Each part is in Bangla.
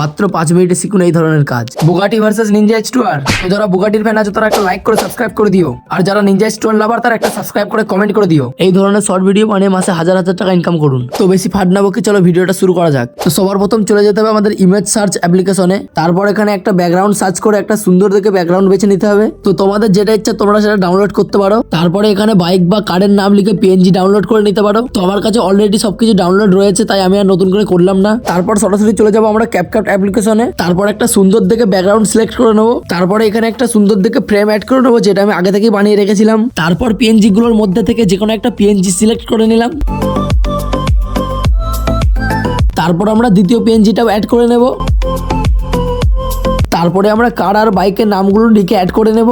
মাত্র পাঁচ মিনিটে শিখুন এই ধরনের কাজ। Bugatti versus Ninja H two R যারা বুগাটির ফ্যান আছে, তারা একটা লাইক করে সাবস্ক্রাইব করে দিও। আর যারা Ninja H two R lover তারা একটা সাবস্ক্রাইব করে কমেন্ট করে দিও। এই ধরনের শর্ট ভিডিও বানিয়ে মাসে হাজার হাজার টাকা ইনকাম করুন। তো বেশি ফাট না বকে চলো ভিডিওটা শুরু করা যাক। তো সবার প্রথম চলে যেতে হবে আমাদের ইমেজ সার্চ অ্যাপ্লিকেশনে তারপর এখানে একটা ব্যাকগ্রাউন্ড সার্চ করে একটা সুন্দর দেখে ব্যাকগ্রাউন্ড বেছে নিতে হবে। তো তোমাদের যেটা ইচ্ছা তোমরা সেটা ডাউনলোড করতে পারো। তারপরে এখানে বাইক বা কারের নাম লিখে পিএনজি ডাউনলোড করে নিতে পারো। তো আমার কাছে অলরেডি সবকিছু ডাউনলোড রয়েছে, তাই আমি আর নতুন করে করলাম না। তারপর সরাসরি চলে যাব আমরা ক্যাপকাট অ্যাপ্লিকেশনে তারপর একটা সুন্দর দেখে ব্যাকগ্রাউন্ড সিলেক্ট করে নেব। তারপরে এখানে একটা সুন্দর দেখে ফ্রেম অ্যাড করে নেব, যেটা আমি আগে থেকেই বানিয়ে রেখেছিলাম। তারপর পিএনজি গুলোর মধ্যে থেকে যে কোনো একটা পিএনজি সিলেক্ট করে নিলাম। তারপর আমরা দ্বিতীয় পিএনজিটাও অ্যাড করে নেব। তারপরে আমরা কার আর বাইকের নামগুলো লিখে অ্যাড করে নেব।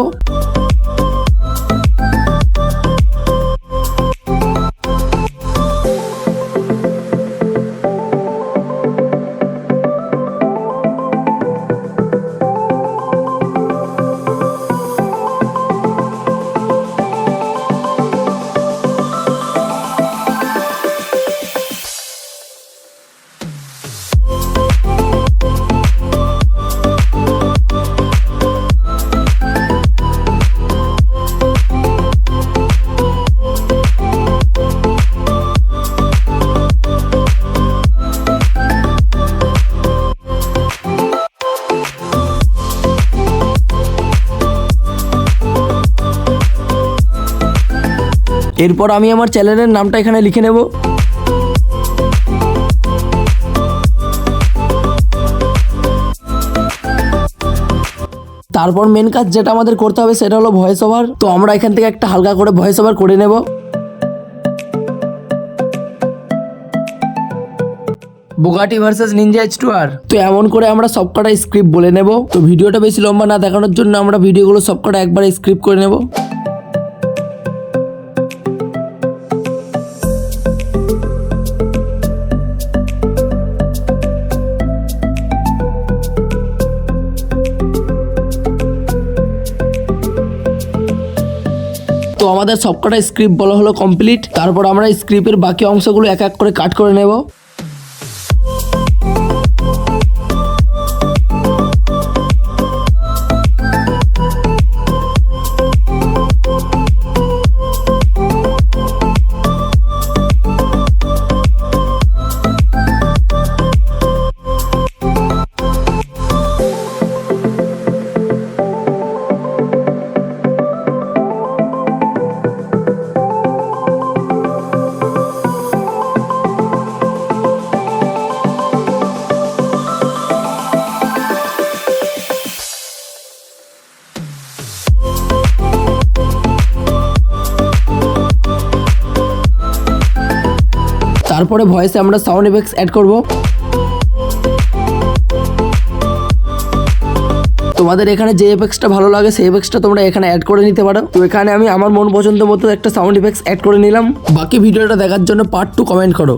এরপর আমি আমার চ্যানেলের নামটা এখানে লিখে নেব। তারপর মেন কাজ যেটা আমাদের করতে হবে সেটা হলো ভয়েস ওভার তো আমরা এখান থেকে একটা হালকা করে ভয়েস ওভার করে নেব। Bugatti versus Ninja H two R তো এমন করে আমরা সবকটা স্ক্রিপ্ট বলে নেব। তো ভিডিওটা বেশি লম্বা না দেখানোর জন্য আমরা ভিডিওগুলো সবকটা একবার স্ক্রিপ্ট করে নেব। আমাদের সবকটা স্ক্রিপ্ট বলা হলো কমপ্লিট তারপর আমরা স্ক্রিপ্টের বাকি অংশগুলো এক এক করে কাট করে নেব। তারপরে ভয়েসে আমরা সাউন্ড এফেক্টস অ্যাড করব। তোমাদের এখানে যে এফেক্টসটা ভালো লাগে, সেই এফেক্টসটা তোমরা এখানে অ্যাড করে নিতে পারো। তো এখানে আমি আমার মন পছন্দ মতো একটা সাউন্ড এফেক্টস অ্যাড করে নিলাম। বাকি ভিডিওটা দেখার জন্য পার্ট টু কমেন্ট করো।